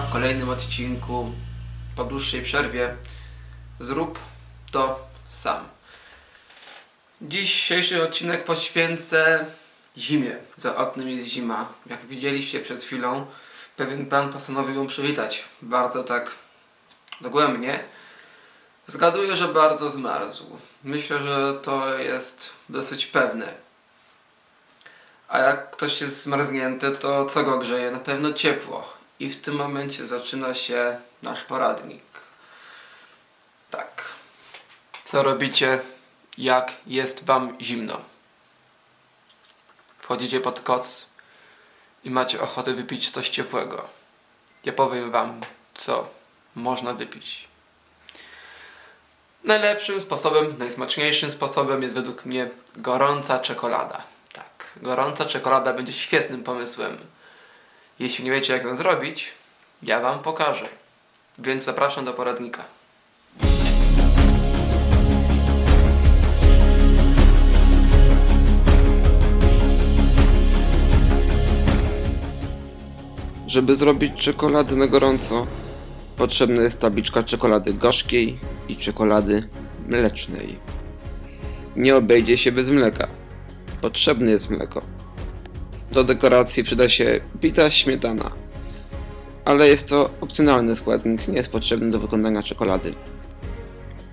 kolejnym odcinku po dłuższej przerwie. Zrób to sam. Dzisiejszy odcinek poświęcę zimie. Za oknem jest zima. Jak widzieliście przed chwilą, pewien pan postanowił ją przywitać. Bardzo tak dogłębnie. Zgaduję, że bardzo zmarzł. Myślę, że to jest dosyć pewne. A jak ktoś jest zmarznięty, to co go grzeje? Na pewno ciepło. I w tym momencie zaczyna się nasz poradnik. Tak. Co robicie, jak jest wam zimno? Wchodzicie pod koc i macie ochotę wypić coś ciepłego. Ja powiem wam, co można wypić. Najlepszym sposobem, najsmaczniejszym sposobem jest według mnie gorąca czekolada. Tak, gorąca czekolada będzie świetnym pomysłem. Jeśli nie wiecie jak ją zrobić, ja wam pokażę. Więc zapraszam do poradnika. Żeby zrobić czekoladę na gorąco, potrzebna jest tabliczka czekolady gorzkiej i czekolady mlecznej. Nie obejdzie się bez mleka. Potrzebne jest mleko. Do dekoracji przyda się bita śmietana, ale jest to opcjonalny składnik, nie jest potrzebny do wykonania czekolady.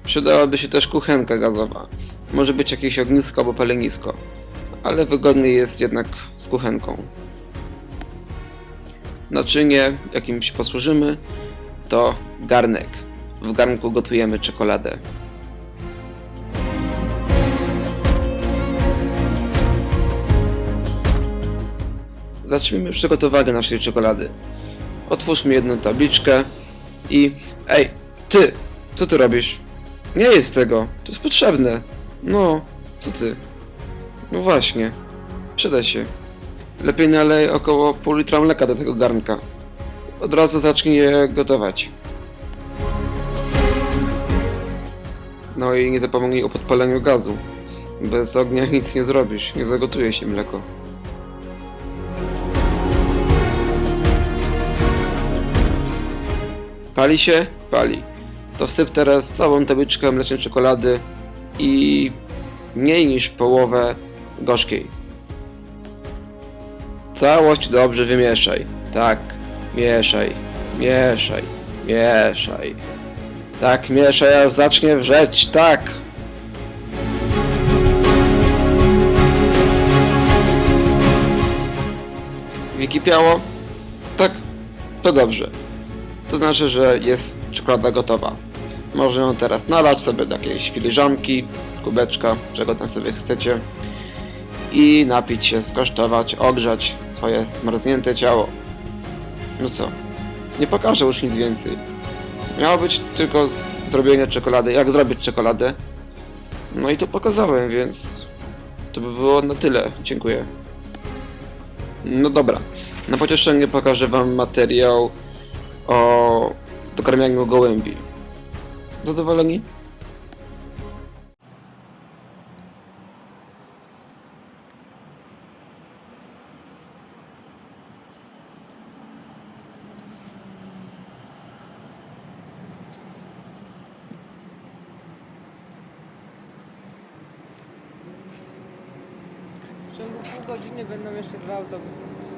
Przydałaby się też kuchenka gazowa. Może być jakieś ognisko albo palenisko, ale wygodniej jest jednak z kuchenką. Naczynie, jakim się posłużymy, to garnek. W garnku gotujemy czekoladę. Zacznijmy przygotowanie naszej czekolady. Otwórzmy jedną tabliczkę i... Ej, ty! Co ty robisz? Nie jest tego! To jest potrzebne! No, co ty? No właśnie. Przyda się. Lepiej nalej około pół litra mleka do tego garnka. Od razu zacznij je gotować. No i nie zapomnij o podpaleniu gazu. Bez ognia nic nie zrobisz, nie zagotuje się mleko. Pali się? Pali. To wsyp teraz całą tabliczkę mlecznej czekolady i mniej niż połowę gorzkiej. Całość dobrze wymieszaj. Tak, mieszaj, mieszaj, mieszaj. Tak, mieszaj, aż zacznie wrzeć, tak. Wykipiało? Tak, to dobrze. To znaczy, że jest czekolada gotowa. Można ją teraz nalać sobie do jakiejś filiżanki, kubeczka, czego tam sobie chcecie i napić się, skosztować, ogrzać swoje zmarznięte ciało. No co? Nie pokażę już nic więcej. Miało być tylko zrobienie czekolady, jak zrobić czekoladę. No i to pokazałem, więc to by było na tyle. Dziękuję. No dobra. Na pocieszenie pokażę wam materiał o dokarmianiu gołębi. Zadowoleni? W ciągu pół godziny będą jeszcze dwa autobusy.